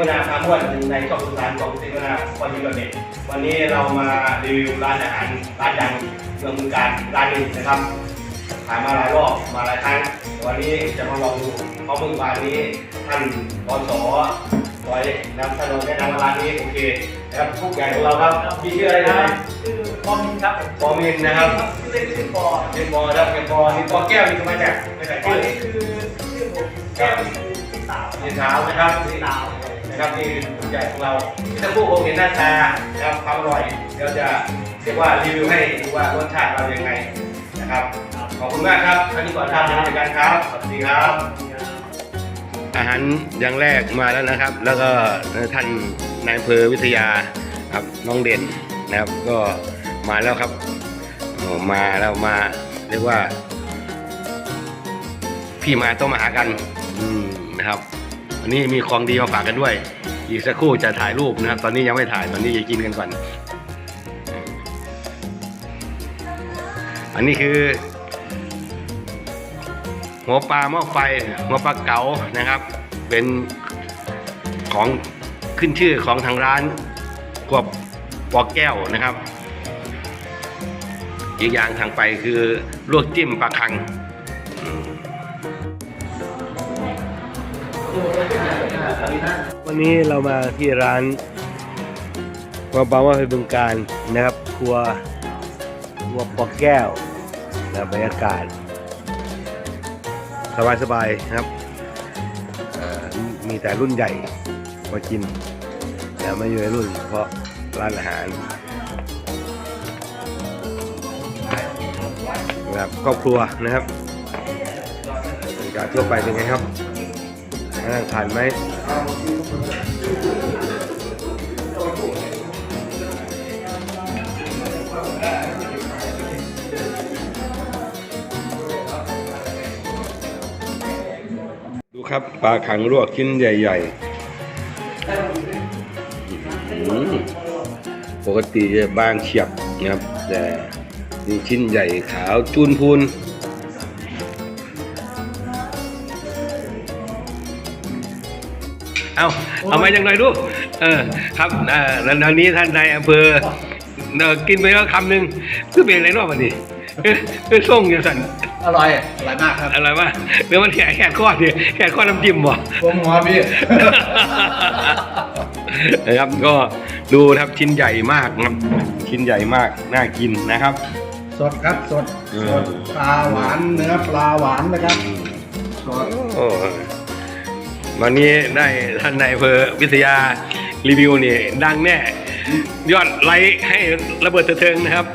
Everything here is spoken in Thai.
วนาพาม่วนหนึ่งในช่องสุสานของเสวนาพอดีแบบเด็ดวันนี้เรามารีวิวร้านอาหารร้านดังเมืองบึงการร้านหนึงนะครับขายมาหลายรอบมาหลายครั้งวันนี้จะมาลองดูเพราะเมื่อวานนี้ท่านปสคอยนำถนนแนะนำว่าร้านนี้โอเคนะครับผู้ใหญ่ของเราครับพี่ชื่ออะไรนะชื่อปอมินครับปอมินนะครับชื่อเล่นชื่อปอเป็นปอครับเป็นปอนี่ปอแก้วนี่ก็มาจากมาจากปอชื่อนี่คือชื่อผมแก้วนี่คือพี่สาวพี่สาวนะครับพี่สาว นะครับนี่คือใหญ่ของเราที่ทั้งคู่คงเห็นหน้าตานะครับความอร่อยเดี๋ยวจะเรียกว่ารีวิวให้ดูว่ารสชาติเรายังไงนะครับขอบคุณมากครับท่านนี้ก่อนครับในรายการครับสวัสดีครับ อาหารอย่างแรกมาแล้วนะครับ แล้วก็ท่านนายอำเภอวิทยาครับน้องเด่นนะครับ ก็มาแล้วครับมาแล้วมาเรียกว่า พี่มาต้องมาหากันนะครับวันนี้มีของดีมาฝากกันด้วย อีกสักครู่จะถ่ายรูปนะครับ ตอนนี้ยังไม่ถ่ายตอนนี้จะกินกันก่อน อันนี้คือ หัวปลาหม้อไฟหัวปลาเก๋านะครับ เป็นของขึ้นชื่อของทางร้านกวบปอแก้วนะครับ อีกอย่างทางไปคือลวกจิ้มปลาคัง วันนี้เรามาที่ร้านหัวปาหม้อไฟบึงการนะครับ ครัวครัวปอกแก้วนะบรรยากาศสบายสบายๆนะครับ มีแต่รุ่นใหญ่มากินแต่ไม่อยู่ในรุ่นเพราะร้านอาหารนะครับครอบครัวนะครับบรรยากาศทั่วไปเป็นไงครับ นั่านไหมดูครับปลาขังลวกชิ้นใหญ่ ๆ ปกติจะบางเฉียบนะครับ แต่นี่ชิ้นใหญ่ขาวจูนพูน เอาเอามาอย่างไรลูกเออครับเออแล้วตอนนี้ท่านนายอำเภอเออกินไปแล้วคำหนึ่งคือเป็นอะไรเนอกมันดิเออเออส่งอย่างสันอร่อยอร่อยมากครับอะไรวะเดี๋ยวมันแค่แค่ข้อเดียวแค่ข้อน้ำจิ้มบ่ผมหัวพี่นะครับก็ดูนะครับชิ้นใหญ่มากนะครับชิ้นใหญ่มากน่ากินนะครับ สดครับสดอืมสดปลาหวานเนื้อปลาหวานนะครับสดโอ้ วันนี้ได้ท่านนายอำเภอวิทยารีวิวนี่ดังแน่ ยอดไลค์ให้ระเบิดเถิงนะครับ